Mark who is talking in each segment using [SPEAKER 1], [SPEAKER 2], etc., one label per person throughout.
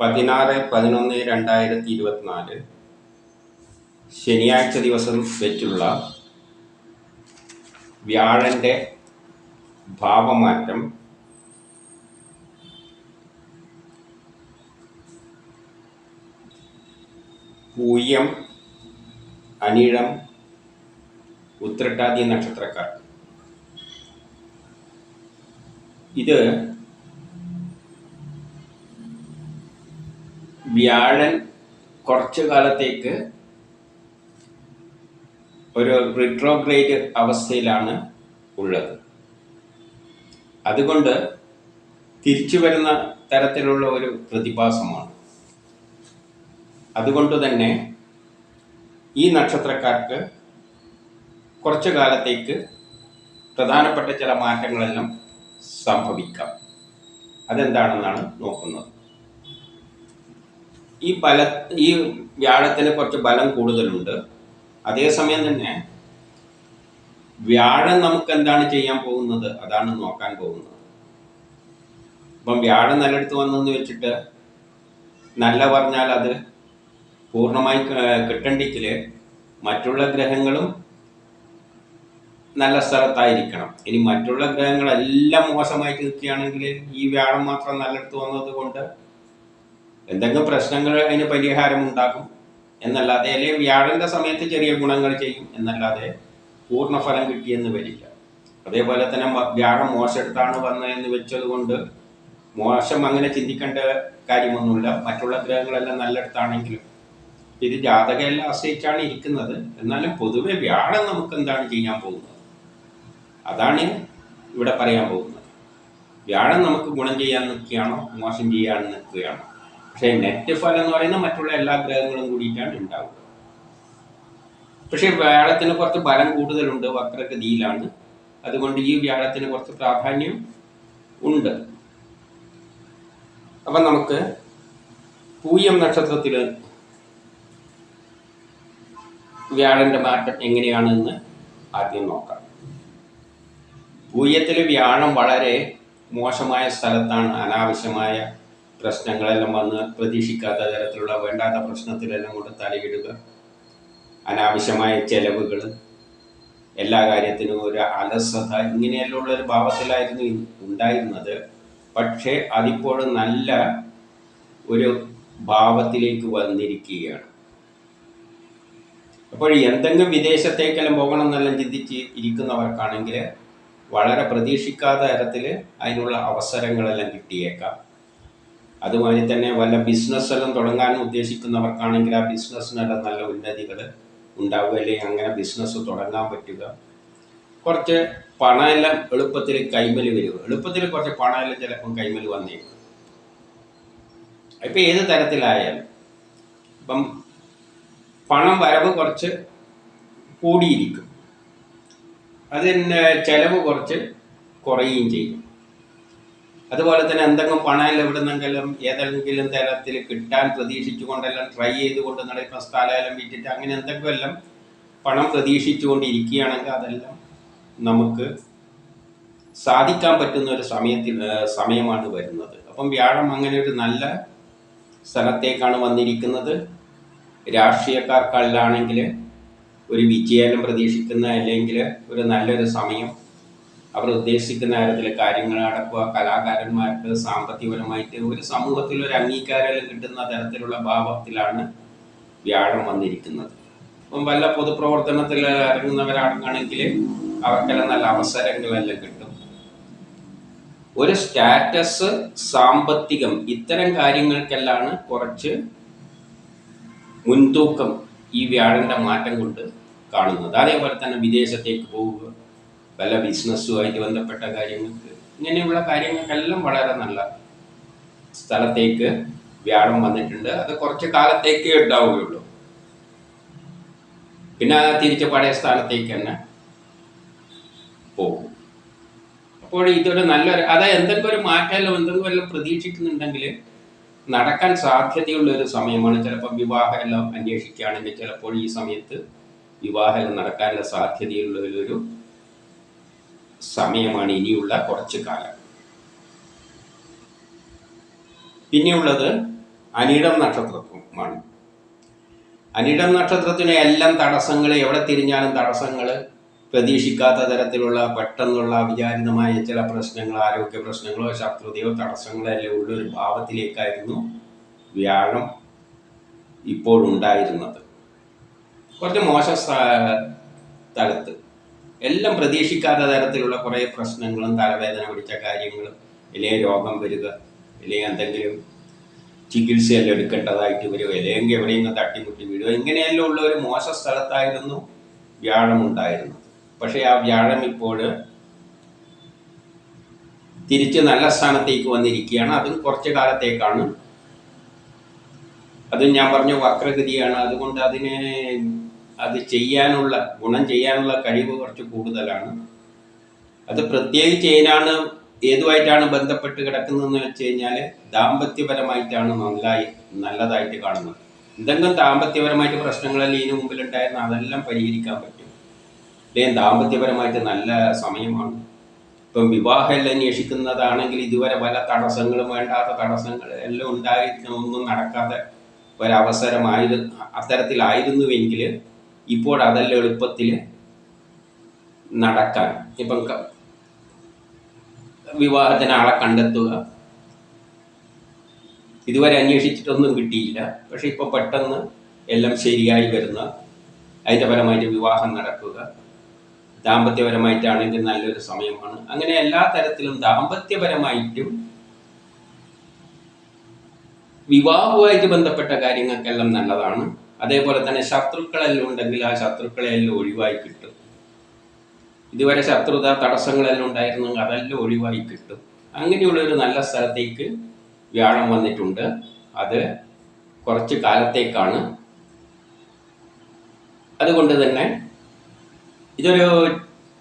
[SPEAKER 1] പതിനാറ് പതിനൊന്ന് രണ്ടായിരത്തി ഇരുപത്തിനാല്. ശനിയാഴ്ച ദിവസം വെച്ചുള്ള വ്യാഴന്റെ ഭാവമാറ്റം പൂയം അനിഴം ഉത്രട്ടാതി നക്ഷത്രക്കാർ ഇത് വ്യാഴൻ കുറച്ചു കാലത്തേക്ക് ഒരു റിട്രോഗ്രേഡ് അവസ്ഥയിലാണ് ഉള്ളത്. അതുകൊണ്ട് തിരിച്ചു വരുന്ന തരത്തിലുള്ള ഒരു പ്രതിഭാസമാണ്. അതുകൊണ്ട് തന്നെ ഈ നക്ഷത്രക്കാർക്ക് കുറച്ചു കാലത്തേക്ക് പ്രധാനപ്പെട്ട ചില മാറ്റങ്ങളെല്ലാം സംഭവിക്കാം. അതെന്താണെന്നാണ് നോക്കുന്നത്. ഈ ബല ഈ വ്യാഴത്തിന് കുറച്ച് ബലം കൂടുതലുണ്ട്. അതേസമയം തന്നെ വ്യാഴം നമുക്ക് എന്താണ് ചെയ്യാൻ പോകുന്നത്? അതാണ് നോക്കാൻ പോകുന്നത്. ഇപ്പം വ്യാഴം നല്ലടുത്ത് വന്നെന്ന് വെച്ചിട്ട് നല്ല പറഞ്ഞാൽ അത് പൂർണമായി കിട്ടണ്ടെങ്കിൽ മറ്റുള്ള ഗ്രഹങ്ങളും നല്ല സ്ഥലത്തായിരിക്കണം. ഇനി മറ്റുള്ള ഗ്രഹങ്ങളെല്ലാം മോശമായി നിൽക്കുകയാണെങ്കിൽ ഈ വ്യാഴം മാത്രം നല്ലെടുത്ത് വന്നത് കൊണ്ട് എന്തെങ്കിലും പ്രശ്നങ്ങൾ അതിന് പരിഹാരം ഉണ്ടാകും എന്നല്ലാതെ അല്ലെങ്കിൽ വ്യാഴന്റെ സമയത്ത് ചെറിയ ഗുണങ്ങൾ ചെയ്യും. എന്നല്ലാതെ പൂർണഫലം കിട്ടിയെന്ന് വരില്ല. അതേപോലെ തന്നെ വ്യാഴം മോശെടുത്താണ് വന്നതെന്ന് വെച്ചത് കൊണ്ട് മോശം അങ്ങനെ ചിന്തിക്കേണ്ട കാര്യമൊന്നുമില്ല. മറ്റുള്ള ഗ്രഹങ്ങളെല്ലാം നല്ലയിടത്താണെങ്കിലും ഇത് ജാതകയെല്ലാം ആശ്രയിച്ചാണ് ഇരിക്കുന്നത്. എന്നാലും പൊതുവെ വ്യാഴം നമുക്ക് എന്താണ് ചെയ്യാൻ പോകുന്നത്? അതാണ് ഇവിടെ പറയാൻ പോകുന്നത്. വ്യാഴം നമുക്ക് ഗുണം ചെയ്യാൻ നിൽക്കുകയാണോ? മോശം ചെയ്യാൻ നിൽക്കുകയാണോ? പക്ഷേ നെറ്റ് ഫലം എന്ന് പറയുന്നത് മറ്റുള്ള എല്ലാ ഗ്രഹങ്ങളും കൂടിയിട്ടാണ് ഉണ്ടാവുക. പക്ഷേ വ്യാഴത്തിന് കുറച്ച് ബലം കൂടുതലുണ്ട് വക്രഗതിയിലാണ് അതുകൊണ്ട് ഈ വ്യാഴത്തിന് കുറച്ച് പ്രാധാന്യം ഉണ്ട്. അപ്പം നമുക്ക് പൂയം നക്ഷത്രത്തിൽ വ്യാഴന്റെ മാറ്റം എങ്ങനെയാണെന്ന് ആദ്യം നോക്കാം. പൂയത്തിലെ വ്യാഴം വളരെ മോശമായ സ്ഥലത്താണ് അനാവശ്യമായ പ്രശ്നങ്ങളെല്ലാം വന്ന് പ്രതീക്ഷിക്കാത്ത തരത്തിലുള്ള വേണ്ടാത്ത പ്രശ്നത്തിലെല്ലാം കൊണ്ട് തലയിടുക. അനാവശ്യമായ ചെലവുകൾ എല്ലാ കാര്യത്തിനും ഒരു അലസത ഇങ്ങനെയെല്ലാം ഒരു ഭാവത്തിലായിരുന്നു ഉണ്ടായിരുന്നത്. പക്ഷേ അതിപ്പോഴും നല്ല ഒരു ഭാവത്തിലേക്ക് വന്നിരിക്കുകയാണ്. അപ്പോൾ എന്തെങ്കിലും വിദേശത്തേക്കെല്ലാം പോകണം എന്നെല്ലാം ചിന്തിച്ച് ഇരിക്കുന്നവർക്കാണെങ്കിൽ വളരെ പ്രതീക്ഷിക്കാത്ത തരത്തിൽ അതിനുള്ള അവസരങ്ങളെല്ലാം കിട്ടിയേക്കാം. അതുമാതിരി തന്നെ വല്ല ബിസിനസ് എല്ലാം തുടങ്ങാൻ ഉദ്ദേശിക്കുന്നവർക്കാണെങ്കിൽ ആ ബിസിനസ്സിനെല്ലാം നല്ല ഉന്നതികൾ ഉണ്ടാവുക അല്ലെങ്കിൽ അങ്ങനെ ബിസിനസ് തുടങ്ങാൻ പറ്റുക. കുറച്ച് പണമെല്ലാം എളുപ്പത്തിൽ കൈമൽ വരിക എളുപ്പത്തിൽ കുറച്ച് പണമെല്ലാം ചിലപ്പം കൈമൽ വന്നേക്കും. ഇപ്പം ഏത് തരത്തിലായാലും ഇപ്പം പണം വരവ് കുറച്ച് കൂടിയിരിക്കും. അതിന് ചെലവ് കുറച്ച് കുറയുകയും ചെയ്യും. അതുപോലെ തന്നെ എന്തെങ്കിലും പണം എവിടുന്നെങ്കിലും ഏതെങ്കിലും തരത്തിൽ കിട്ടാൻ പ്രതീക്ഷിച്ചുകൊണ്ടെല്ലാം ട്രൈ ചെയ്തുകൊണ്ട് നടക്കുന്ന സ്ഥലമെല്ലാം വിറ്റിട്ട് അങ്ങനെ എന്തെങ്കിലും എല്ലാം പണം പ്രതീക്ഷിച്ചുകൊണ്ടിരിക്കുകയാണെങ്കിൽ അതെല്ലാം നമുക്ക് സാധിക്കാൻ പറ്റുന്ന ഒരു സമയത്തിൽ സമയമാണ് വരുന്നത്. അപ്പം വ്യാഴം അങ്ങനെ ഒരു നല്ല സ്ഥലത്തേക്കാണ് വന്നിരിക്കുന്നത്. രാഷ്ട്രീയക്കാർക്കല്ലാണെങ്കിൽ ഒരു വിജയം പ്രതീക്ഷിക്കുന്ന അല്ലെങ്കിൽ ഒരു നല്ലൊരു സമയം അവർ ഉദ്ദേശിക്കുന്ന തരത്തിൽ കാര്യങ്ങൾ നടക്കുക. കലാകാരന്മാർക്ക് സാമ്പത്തികപരമായിട്ട് ഒരു സമൂഹത്തിൽ ഒരു അംഗീകാരം കിട്ടുന്ന തരത്തിലുള്ള ഭാവത്തിലാണ് വ്യാഴം വന്നിരിക്കുന്നത്. അപ്പം വല്ല പൊതുപ്രവർത്തനത്തിൽ ഇറങ്ങുന്നവരാണെങ്കിൽ അവർക്കെല്ലാം നല്ല അവസരങ്ങളെല്ലാം കിട്ടും. ഒരു സ്റ്റാറ്റസ് സാമ്പത്തികം ഇത്തരം കാര്യങ്ങൾക്കെല്ലാം കുറച്ച് മുൻതൂക്കം ഈ വ്യാഴന്റെ മാറ്റം കൊണ്ട് കാണുന്നത്. അതേപോലെ തന്നെ വിദേശത്തേക്ക് പോവുക വല്ല ബിസിനസ്സുമായിട്ട് ബന്ധപ്പെട്ട കാര്യങ്ങൾക്ക് ഇങ്ങനെയുള്ള കാര്യങ്ങൾക്കെല്ലാം വളരെ നല്ല സ്ഥലത്തേക്ക് വ്യാഴം വന്നിട്ടുണ്ട്. അത് കുറച്ച് കാലത്തേക്കേ ഉണ്ടാവുകയുള്ളൂ. പിന്നെ അത് തിരിച്ച് പഴയ സ്ഥാനത്തേക്ക് തന്നെ പോകും. അപ്പോൾ ഇതൊരു നല്ലൊരു അതായത് എന്തെങ്കിലും ഒരു മാറ്റമല്ലോ എന്തെങ്കിലും വല്ല പ്രതീക്ഷിക്കുന്നുണ്ടെങ്കിൽ നടക്കാൻ സാധ്യതയുള്ള ഒരു സമയമാണ്. ചിലപ്പോൾ വിവാഹം എല്ലാം അന്വേഷിക്കുകയാണെങ്കിൽ ചിലപ്പോൾ ഈ സമയത്ത് വിവാഹം നടക്കാനുള്ള സാധ്യതയുള്ള ഒരു സമയമാണ് ഇനിയുള്ള കുറച്ച് കാലം. പിന്നെയുള്ളത് അനിടം നക്ഷത്രമാണ് അനിടം നക്ഷത്രത്തിന് എല്ലാം തടസ്സങ്ങൾ എവിടെ തിരിഞ്ഞാലും തടസ്സങ്ങൾ പ്രതീക്ഷിക്കാത്ത തരത്തിലുള്ള പെട്ടെന്നുള്ള അവിചാരിതമായ ചില പ്രശ്നങ്ങൾ ആരോഗ്യ പ്രശ്നങ്ങളോ ശത്രുതയോ തടസ്സങ്ങളോ എല്ലാം ഉള്ള ഒരു ഭാവത്തിലേക്കായിരുന്നു വ്യാഴം ഇപ്പോഴുണ്ടായിരുന്നത്. കുറച്ച് മോശ സ്ഥ- സ്ഥലത്ത് എല്ലാം പ്രതീക്ഷിക്കാത്ത തരത്തിലുള്ള കുറേ പ്രശ്നങ്ങളും തലവേദന പിടിച്ച കാര്യങ്ങളും ഇല്ലേ രോഗം വരിക ഇല്ലേ എന്തെങ്കിലും ചികിത്സയെല്ലാം എടുക്കേണ്ടതായിട്ട് വരിക ഇല്ലെങ്കിൽ എവിടെയെങ്കിലും തട്ടിമുട്ടി വീഴുക. ഇങ്ങനെയെല്ലാം ഉള്ള ഒരു മോശ സ്ഥലത്തായിരുന്നു വ്യാഴം ഉണ്ടായിരുന്നത് പക്ഷേ ആ വ്യാഴം ഇപ്പോൾ തിരിച്ച് നല്ല സ്ഥാനത്തേക്ക് വന്നിരിക്കുകയാണ്. അതും കുറച്ച് കാലത്തേക്കാണ്. അത് ഞാൻ പറഞ്ഞു വക്രഗതിയാണ്. അതുകൊണ്ട് അതിനെ അത് ചെയ്യാനുള്ള ഗുണം ചെയ്യാനുള്ള കഴിവ് കുറച്ച് കൂടുതലാണ്. അത് പ്രത്യേകിച്ച് ഏതാണ് ഏതുമായിട്ടാണ് ബന്ധപ്പെട്ട് കിടക്കുന്നതെന്ന് വെച്ച് കഴിഞ്ഞാൽ ദാമ്പത്യപരമായിട്ടാണ് നല്ലായി നല്ലതായിട്ട് കാണുന്നത്. എന്തെങ്കിലും ദാമ്പത്യപരമായിട്ട് പ്രശ്നങ്ങളെല്ലാം ഇതിനു മുമ്പിലുണ്ടായിരുന്ന അതെല്ലാം പരിഹരിക്കാൻ പറ്റും. അല്ലെങ്കിൽ ദാമ്പത്യപരമായിട്ട് നല്ല സമയമാണ്. ഇപ്പം വിവാഹമെല്ലാം അന്വേഷിക്കുന്നതാണെങ്കിൽ ഇതുവരെ പല തടസ്സങ്ങളും വേണ്ടാത്ത തടസ്സങ്ങൾ എല്ലാം ഉണ്ടായിരുന്ന ഒന്നും നടക്കാതെ ഒരവസരമായിരുന്നു അത്തരത്തിലായിരുന്നുവെങ്കിൽ ഇപ്പോൾ അതല്ല എളുപ്പത്തിൽ നടക്കാൻ. ഇപ്പം വിവാഹത്തിന് ആളെ കണ്ടെത്തുക. ഇതുവരെ അന്വേഷിച്ചിട്ടൊന്നും കിട്ടിയില്ല. പക്ഷെ ഇപ്പോൾ പെട്ടെന്ന് എല്ലാം ശരിയായി വരുന്ന അതിന്റെ പരമായിട്ട് വിവാഹം നടക്കുക. ദാമ്പത്യപരമായിട്ടാണെങ്കിൽ നല്ലൊരു സമയമാണ്. അങ്ങനെ എല്ലാ തരത്തിലും ദാമ്പത്യപരമായിട്ടും വിവാഹവുമായിട്ട് ബന്ധപ്പെട്ട കാര്യങ്ങൾക്കെല്ലാം നല്ലതാണ്. അതേപോലെ തന്നെ ശത്രുക്കളെല്ലാം ഉണ്ടെങ്കിൽ ആ ശത്രുക്കളെല്ലാം ഒഴിവായി കിട്ടും. ഇതുവരെ ശത്രുത തടസ്സങ്ങളെല്ലാം ഉണ്ടായിരുന്നെങ്കിൽ അതെല്ലാം ഒഴിവായി കിട്ടും. അങ്ങനെയുള്ള ഒരു നല്ല സ്ഥലത്തേക്ക് വ്യാഴം വന്നിട്ടുണ്ട്. അത് കുറച്ച് കാലത്തേക്കാണ്. അതുകൊണ്ട് തന്നെ ഇതൊരു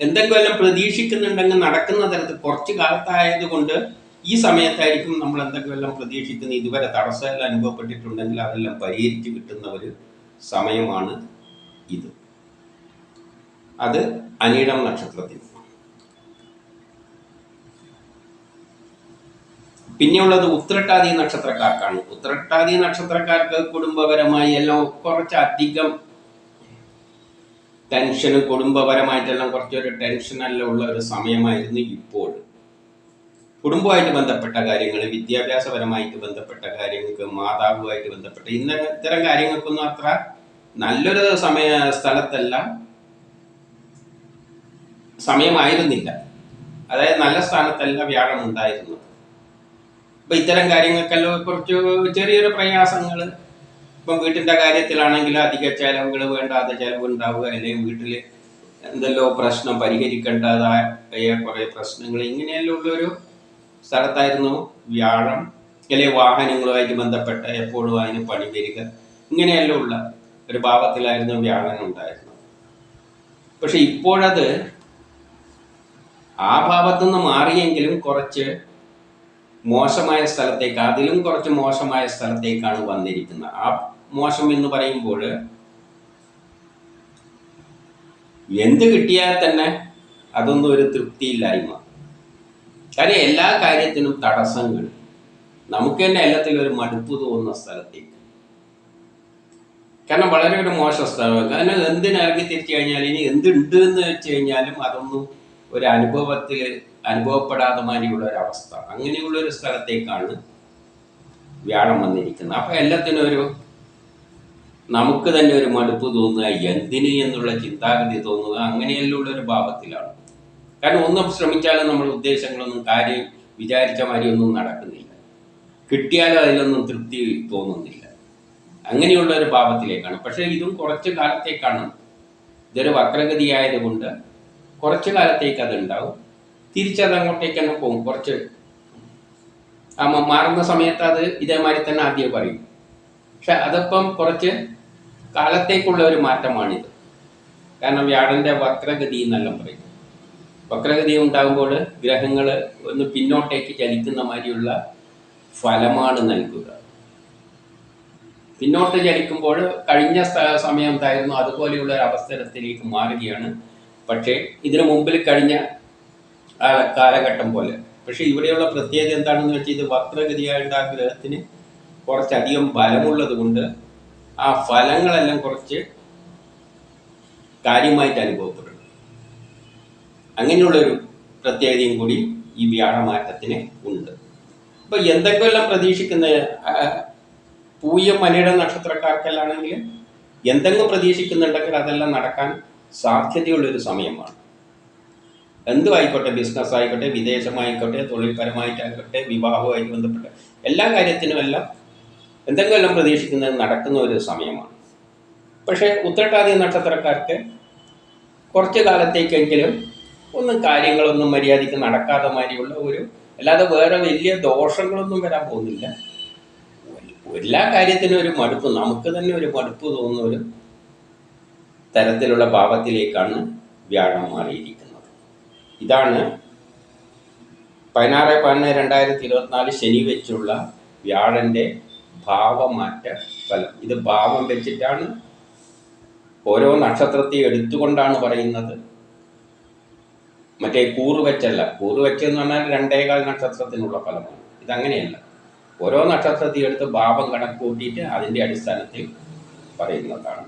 [SPEAKER 1] എന്തെങ്കിലും പ്രതീക്ഷിക്കുന്നുണ്ടെങ്കിൽ നടക്കുന്ന തരത്തിൽ കുറച്ച് കാലത്തായത് കൊണ്ട് ഈ സമയത്തായിരിക്കും നമ്മൾ എന്തെങ്കിലും എല്ലാം പ്രതീക്ഷിക്കുന്നത്? ഇതുവരെ തടസ്സമെല്ലാം അനുഭവപ്പെട്ടിട്ടുണ്ടെങ്കിൽ അതെല്ലാം പരിഹരിച്ചു കിട്ടുന്ന ഒരു സമയമാണ് ഇത്. അത് അനീടം നക്ഷത്രത്തിൽ പിന്നെയുള്ളത് ഉത്രട്ടാതി നക്ഷത്രക്കാർക്കാണ്. ഉത്രട്ടാതി നക്ഷത്രക്കാർക്ക് കുടുംബപരമായി എല്ലാം കുറച്ചധികം ടെൻഷന് കുടുംബപരമായിട്ടെല്ലാം കുറച്ചൊരു ടെൻഷനെല്ലാം ഉള്ള ഒരു സമയമായിരുന്നു ഇപ്പോൾ. കുടുംബമായിട്ട് ബന്ധപ്പെട്ട കാര്യങ്ങൾ വിദ്യാഭ്യാസപരമായിട്ട് ബന്ധപ്പെട്ട കാര്യങ്ങൾക്ക് മാതാവുമായിട്ട് ബന്ധപ്പെട്ട ഇന്ന ഇത്തരം കാര്യങ്ങൾക്കൊന്നും അത്ര നല്ലൊരു സമയ സ്ഥലത്തല്ല സമയമായിരുന്നില്ല. അതായത് നല്ല സ്ഥാനത്തല്ല വ്യാഴം ഉണ്ടായിരുന്നു അപ്പൊ ഇത്തരം കാര്യങ്ങൾക്കെല്ലാം കുറച്ച് ചെറിയൊരു പ്രയാസങ്ങൾ ഇപ്പം വീട്ടിന്റെ കാര്യത്തിലാണെങ്കിൽ അധിക ചെലവുകൾ വേണ്ടാത്ത ചെലവ് ഉണ്ടാവുക അല്ലെങ്കിൽ വീട്ടിൽ എന്തെല്ലോ പ്രശ്നം പരിഹരിക്കേണ്ടതായ കുറെ പ്രശ്നങ്ങൾ ഇങ്ങനെയെല്ലാം ഉള്ളൊരു സ്ഥലത്തായിരുന്നു വ്യാഴം അല്ലെ വാഹനങ്ങളുമായിട്ട് ബന്ധപ്പെട്ട എപ്പോഴും അതിന് പണി വരിക ഇങ്ങനെയെല്ലാം ഉള്ള ഒരു ഭാവത്തിലായിരുന്നു വ്യാഴൻ ഉണ്ടായിരുന്നത്. പക്ഷെ ഇപ്പോഴത് ആ ഭാവത്തു നിന്ന് മാറിയെങ്കിലും കുറച്ച് മോശമായ സ്ഥലത്തേക്ക് അതിലും കുറച്ച് മോശമായ സ്ഥലത്തേക്കാണ് വന്നിരിക്കുന്നത്. ആ മോശം എന്ന് പറയുമ്പോൾ എന്ത് കിട്ടിയാൽ തന്നെ അതൊന്നും ഒരു തൃപ്തിയില്ലായ്മ. കാര്യം എല്ലാ കാര്യത്തിനും തടസ്സങ്ങൾ. നമുക്ക് തന്നെ എല്ലാത്തിലും ഒരു മടുപ്പ് തോന്നുന്ന സ്ഥലത്തേക്ക്. കാരണം വളരെ ഒരു മോശ സ്ഥലമാണ്. കാരണം എന്തിനിറങ്ങി തിരിച്ചു കഴിഞ്ഞാൽ ഇനി എന്തുണ്ട് എന്ന് വെച്ച് കഴിഞ്ഞാലും അതൊന്നും ഒരു അനുഭവത്തിൽ അനുഭവപ്പെടാതെ മാതിരിയുള്ള ഒരു അവസ്ഥ. അങ്ങനെയുള്ള ഒരു സ്ഥലത്തേക്കാണ് വ്യാഴം വന്നിരിക്കുന്നത്. അപ്പൊ എല്ലാത്തിനും ഒരു നമുക്ക് തന്നെ ഒരു മടുപ്പ് തോന്നുക എന്തിന് എന്നുള്ള ചിന്താഗതി തോന്നുക അങ്ങനെയെല്ലാം ഉള്ള ഒരു ഭാവത്തിലാണ്. കാരണം ഒന്നും ശ്രമിച്ചാലും നമ്മൾ ഉദ്ദേശങ്ങളൊന്നും കാര്യം വിചാരിച്ച മാതിരി ഒന്നും നടക്കുന്നില്ല. കിട്ടിയാലും അതിലൊന്നും തൃപ്തി തോന്നുന്നില്ല. അങ്ങനെയുള്ള ഒരു പാപത്തിലേക്കാണ്. പക്ഷേ ഇതും കുറച്ച് കാലത്തേക്കാണ്. ഇതൊരു വക്രഗതി ആയതുകൊണ്ട് കുറച്ച് കാലത്തേക്ക് അതുണ്ടാവും. തിരിച്ചത് അങ്ങോട്ടേക്ക് പോകും. കുറച്ച് ആ മാറുന്ന സമയത്ത് അത് ഇതേമാതിരി തന്നെ ആദ്യം പറയും. പക്ഷെ അതപ്പം കുറച്ച് കാലത്തേക്കുള്ള ഒരു മാറ്റമാണിത്. കാരണം വ്യാഴന്റെ വക്രഗതി എന്നെല്ലാം പറയും. വക്രഗതി ഉണ്ടാകുമ്പോൾ ഗ്രഹങ്ങൾ ഒന്ന് പിന്നോട്ടേക്ക് ചലിക്കുന്ന മാതിരിയുള്ള ഫലമാണ് നൽകുക. പിന്നോട്ട് ചലിക്കുമ്പോൾ കഴിഞ്ഞ സമയം എന്തായിരുന്നു? അതുപോലെയുള്ള ഒരു അവസരത്തിലേക്ക് മാറുകയാണ്. പക്ഷേ ഇതിനു മുമ്പിൽ കഴിഞ്ഞ കാലഘട്ടം പോലെ. പക്ഷേ ഇവിടെയുള്ള പ്രത്യേകത എന്താണെന്ന് വെച്ചാൽ ഇത് വക്രഗതിയായിട്ട് ആ ഗ്രഹത്തിന് കുറച്ചധികം ബലമുള്ളത് കൊണ്ട് ആ ഫലങ്ങളെല്ലാം കുറച്ച് കാര്യമായിട്ട് അനുഭവപ്പെടും. അങ്ങനെയുള്ളൊരു പ്രത്യേകതയും കൂടി ഈ വ്യാഴമാറ്റത്തിന് ഉണ്ട്. അപ്പൊ എന്തൊക്കെയെല്ലാം പ്രതീക്ഷിക്കുന്ന പൂയ പൂയം മലയുടെ നക്ഷത്രക്കാർക്കെല്ലാണെങ്കിൽ എന്തെങ്കിലും പ്രതീക്ഷിക്കുന്നുണ്ടെങ്കിൽ അതെല്ലാം നടക്കാൻ സാധ്യതയുള്ളൊരു സമയമാണ്. എന്തും ആയിക്കോട്ടെ ബിസിനസ് ആയിക്കോട്ടെ വിദേശമായിക്കോട്ടെ തൊഴിൽപരമായിട്ടായിക്കോട്ടെ വിവാഹവുമായി ബന്ധപ്പെട്ട എല്ലാ കാര്യത്തിനുമെല്ലാം എന്തെങ്കിലും പ്രതീക്ഷിക്കുന്നത് നടക്കുന്ന ഒരു സമയമാണ്. പക്ഷേ ഉത്രട്ടാതി നക്ഷത്രക്കാർക്ക് കുറച്ച് കാലത്തേക്കെങ്കിലും ഒന്നും കാര്യങ്ങളൊന്നും മര്യാദയ്ക്ക് നടക്കാതെ മാതിരിയുള്ള ഒരു അല്ലാതെ വേറെ വലിയ ദോഷങ്ങളൊന്നും വരാൻ പോകുന്നില്ല. എല്ലാ കാര്യത്തിനും ഒരു മടുപ്പ് നമുക്ക് തന്നെ ഒരു മടുപ്പ് തോന്നുന്ന ഒരു തരത്തിലുള്ള ഭാവത്തിലേക്കാണ് വ്യാഴം മാറിയിരിക്കുന്നത്. ഇതാണ് പതിനാറ് പതിനൊന്ന് രണ്ടായിരത്തി ഇരുപത്തിനാല് ശനി വെച്ചുള്ള വ്യാഴന്റെ ഭാവമാറ്റ ഫലം. ഇത് ഭാവം വെച്ചിട്ടാണ് ഓരോ നക്ഷത്രത്തെ എടുത്തുകൊണ്ടാണ് പറയുന്നത്. മറ്റേ കൂറ് വെച്ചല്ല. പറഞ്ഞാൽ രണ്ടേകാൽ നക്ഷത്രത്തിനുള്ള ഫലമാണ് ഇതങ്ങനെയല്ല. ഓരോ നക്ഷത്രത്തിൽ എടുത്ത് ഭാവം കണക്ക് കൂട്ടിയിട്ട് അതിന്റെ അടിസ്ഥാനത്തിൽ പറയുന്നതാണ്.